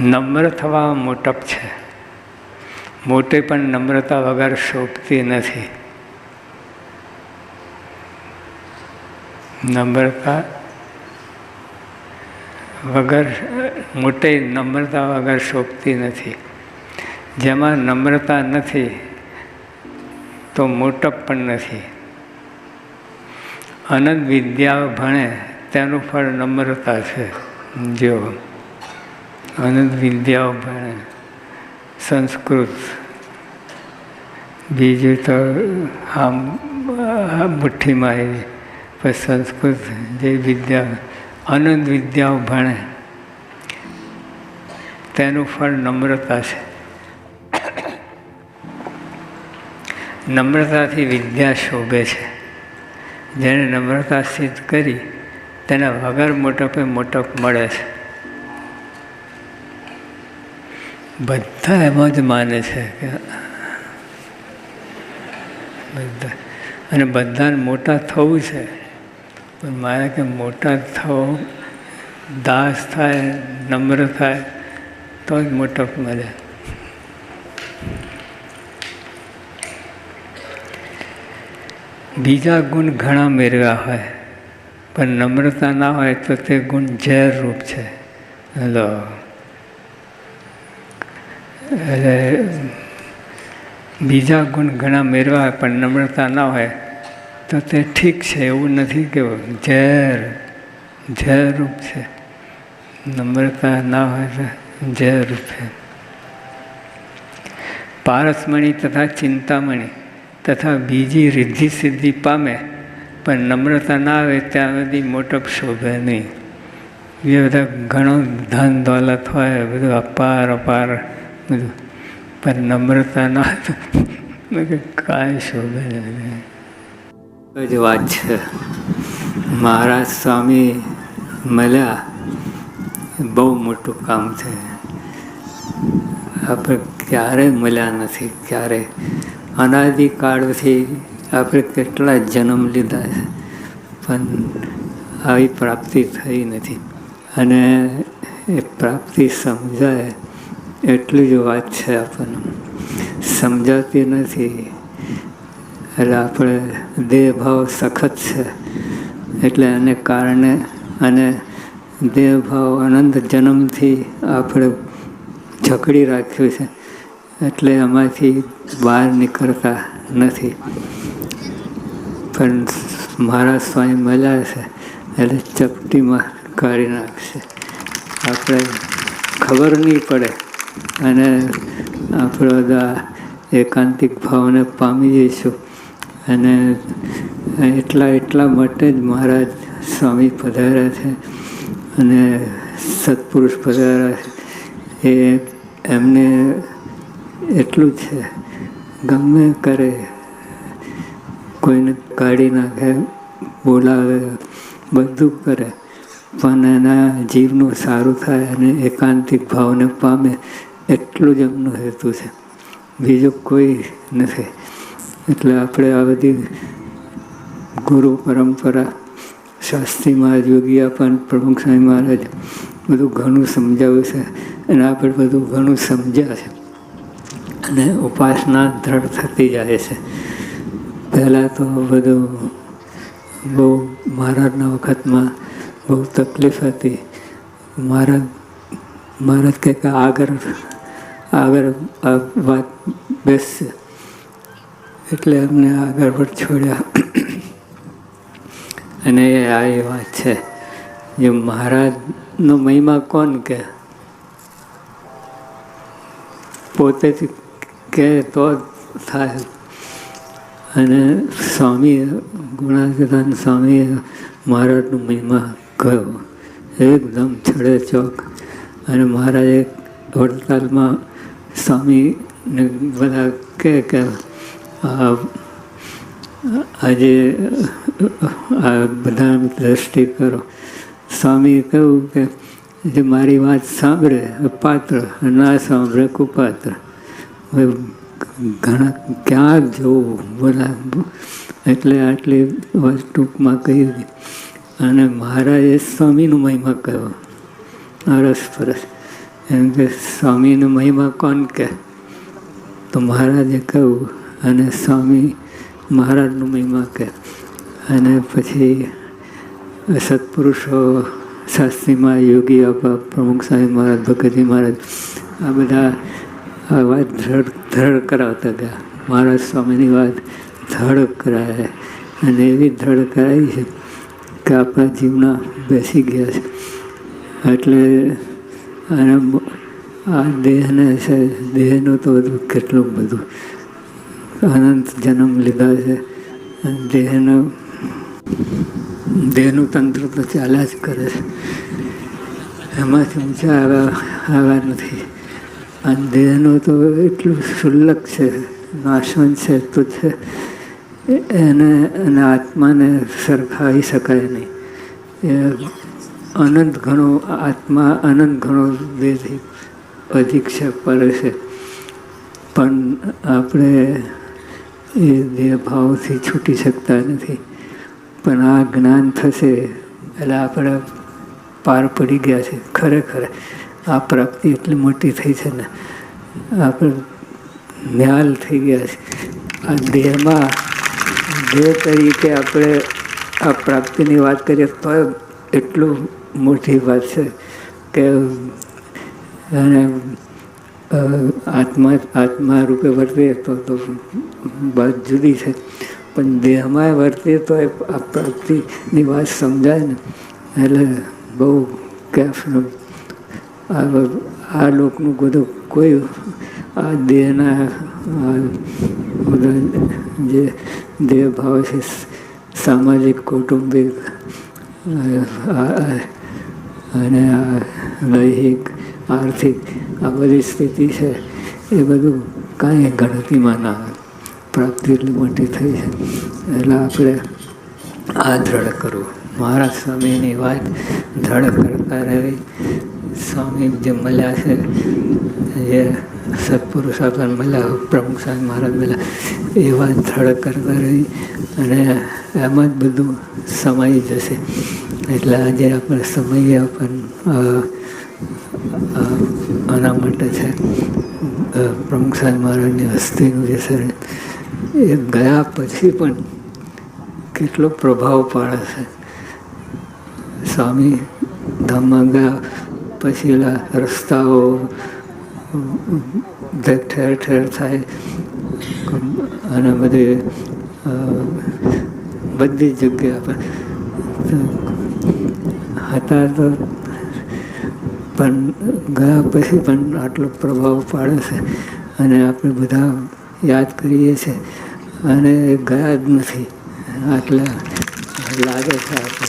નમ્ર થવા મોટપ છે. મોટે પણ નમ્રતા વગર શોભતી નથી. નમ્રતા વગર, મોટે નમ્રતા વગર શોભતી નથી. જેમાં નમ્રતા નથી, તો મોટપ પણ નથી. અનંત વિદ્યા ભણે તેનું ફળ નમ્રતા છે. જો અનંત વિદ્યાઓ ભણે સંસ્કૃત. બીજું તો આમ મુઠ્ઠીમાં આવી પછી સંસ્કૃત જે વિદ્યા અનંત વિદ્યાઓ ભણે, તેનું ફળ નમ્રતા છે. નમ્રતાથી વિદ્યા શોભે છે. જેણે નમ્રતા સિદ્ધ કરી, તેના વગર મોટપે મોટપ મળે છે. બધા એમાં જ માને છે કે બધા. અને બધાને મોટા થવું છે. પણ મારે કે મોટા થવું, દાસ થાય, નમ્ર થાય, તો જ મોટપ મળે. બીજા ગુણ ઘણા મેળવ્યા હોય, પણ નમ્રતા ના હોય તો તે ગુણ ઝેર રૂપ છે. એટલે બીજા ગુણ ઘણા મેળવા હોય પણ નમ્રતા ના હોય, તો તે ઠીક છે, એવું નથી કે ઝેર ઝેરરૂપ છે. નમ્રતા ના હોય તો ઝેરરૂપ છે. પારસમણી તથા ચિંતામણી તથા બીજી રિદ્ધિ સિદ્ધિ પામે, પણ નમ્રતા ના આવે ત્યાં સુધી મોટપ શોભે નહીં. એ બધા ઘણો ધન દોલત હોય, બધું અપાર અપાર બધું પણ નમ્રતા ના કાંઈ શોભે જ વાત છે. મહારાજ સ્વામી મળ્યા. બહુ મોટું કામ છે. આપણે ક્યારેય મળ્યા નથી, ક્યારે? અનાદિકાળથી આપણે કેટલા જન્મ લીધા છે, પણ આવી પ્રાપ્તિ થઈ નથી. અને એ પ્રાપ્તિ સમજાય એટલી જ વાત છે આપણને. સમજાતી નથી. એટલે આપણે દેહભાવ સખત છે. એટલે એને કારણે અને દેહભાવ અનંત જન્મથી આપણે જકડી રાખ્યું છે. એટલે એમાંથી બહાર નીકળતા નથી. પણ મારા સ્વામી મળ્યા છે. એટલે ચપટીમાં કાઢી નાખશે. આપણે ખબર નહીં પડે. અને આપણે બધા એકાંતિક ભાવને પામી જઈશું. અને એટલા એટલા માટે જ મહારાજ સ્વામી પધાર્યા છે અને સત્પુરુષ પધાર્યા છે. એ એમને એટલું છે. ગમે કરે, કોઈને કાઢી નાખે, બોલાવે, બધું કરે, પણ એના જીવનું સારું થાય અને એકાંતિક ભાવને પામે. એટલું જ એમનું હેતુ છે. બીજું કોઈ નથી. એટલે આપણે આ બધી ગુરુ પરંપરા, શાસ્ત્રી મહારાજ યોગી પણ પ્રમુખ સ્વામી મહારાજ બધું ઘણું સમજાવ્યું છે અને આપણે બધું ઘણું સમજ્યા છે. અને ઉપાસના દ્રઢ થતી જાય છે. પહેલાં તો બધું બહુ મહારાજના વખતમાં બહુ તકલીફ હતી. મહારાજ મહારાજ કે આગળ આગળ વાત બેસશે. એટલે અમને આગળ પર છોડ્યા. અને એ આ એ વાત છે. જે મહારાજનો મહિમા કોણ કે? પોતે જ કહે તો થાય. અને સ્વામી ગુણાધિદાન સ્વામીએ મહારાજનો મહિમા કહ્યો. એકદમ છડે ચોક. અને મહારાજે વડતાલમાં સ્વામીને બધા કહે કે આજે, આ બધા દ્રષ્ટિ કરો. સ્વામીએ કહ્યું કે, જે મારી વાત સાંભળે પાત્ર ના સાંભળે કુપાત્ર. ઘણા ક્યાં જવું? બોલા એટલે આટલી ટૂંકમાં કહી અને મહારાજે સ્વામીનું મહિમા કહ્યો. અરસ પરસ. એમ કે, સ્વામીનો મહિમા કોણ કે? તો મહારાજે કહ્યું, અને સ્વામી મહારાજનો મહિમા કે. અને પછી સત્પુરુષો, શાસ્ત્રીમાં યોગી આપા પ્રમુખ સ્વામી મહારાજ, ભગતજી મહારાજ, આ બધા આ વાત ધડ ધડ કરાવતા ગયા. મહારાજ સ્વામીની વાત ધડ કરાય. અને એવી ધડ કરાવી છે કે આપણા જીવના બેસી ગયા છે. એટલે અને આ દેહને છે, દેહનું તો બધું કેટલું બધું અનંત જન્મ લીધા છે. દેહનું દેહનું તંત્ર તો ચાલ્યા જ કરે છે. એમાંથી ઊંચા આવ્યા આવ્યા નથી. અને દેહનું તો એટલું શુલ્લક છે, નાશવંત છે, તો છે. એને અને આત્માને સરખાવી શકાય નહીં. એ અનંત ઘણો આત્મા અનંત ઘણો દેહથી અધિક છે. પણ આપણે એ દેહ ભાવથી છૂટી શકતા નથી. પણ આ જ્ઞાન થશે એટલે આપણે પાર પડી ગયા છે, ખરેખર. આ પ્રાપ્તિ એટલી મોટી થઈ છે ને, આપણે ન્યાલ થઈ ગયા છે. આ દેહમાં, દેહ તરીકે આપણે આ પ્રાપ્તિની વાત કરીએ તો એટલું મોટી વાત છે કે, અને આત્મા આત્મા રૂપે વર્તીએ તો તો વાત જુદી છે. પણ દેહમાં વર્તીએ તો આ પ્રાપ્તિની વાત સમજાય ને, એટલે બહુ કેફનું આ લોકનું બધું કોઈ, આ દેહના જે દેહ ભાવ છે, સામાજિક, કૌટુંબિક અને દૈહિક, આર્થિક આ બધી સ્થિતિ છે, એ બધું કાંઈ ગણતરીમાં ના આવે. પ્રાપ્તિ એટલી મોટી થઈ છે. એટલે આપણે આ દ્રઢ કરવું. મહારાજ સ્વામીની વાત દ્રઢ કરતા રહેવી સ્વામી જે મળ્યા છે, જે સત્પુરુષ આપણને મળ્યા પ્રમુખ સ્વામી મહારાજ મળ્યા એ વાત દ્રઢ કરતા રહી અને એમાં જ બધું સમાઈ જશે. એટલે આજે આપણે સમય પણ આના માટે છે. પ્રમુખ સાહેબ મહારાજની હસ્તીનું જે છે, એ ગયા પછી પણ કેટલો પ્રભાવ પાડે છે. સ્વામી ધામમાં ગયા પછી રસ્તાઓ, ઠેર ઠેર થાય. અને બધી બધી જગ્યા પર હતા તો પણ ગયા પછી પણ આટલો પ્રભાવ પાડે છે અને આપણે બધા યાદ કરીએ છીએ. અને ગયા જ નથી. આટલા લાગે છે આપણે.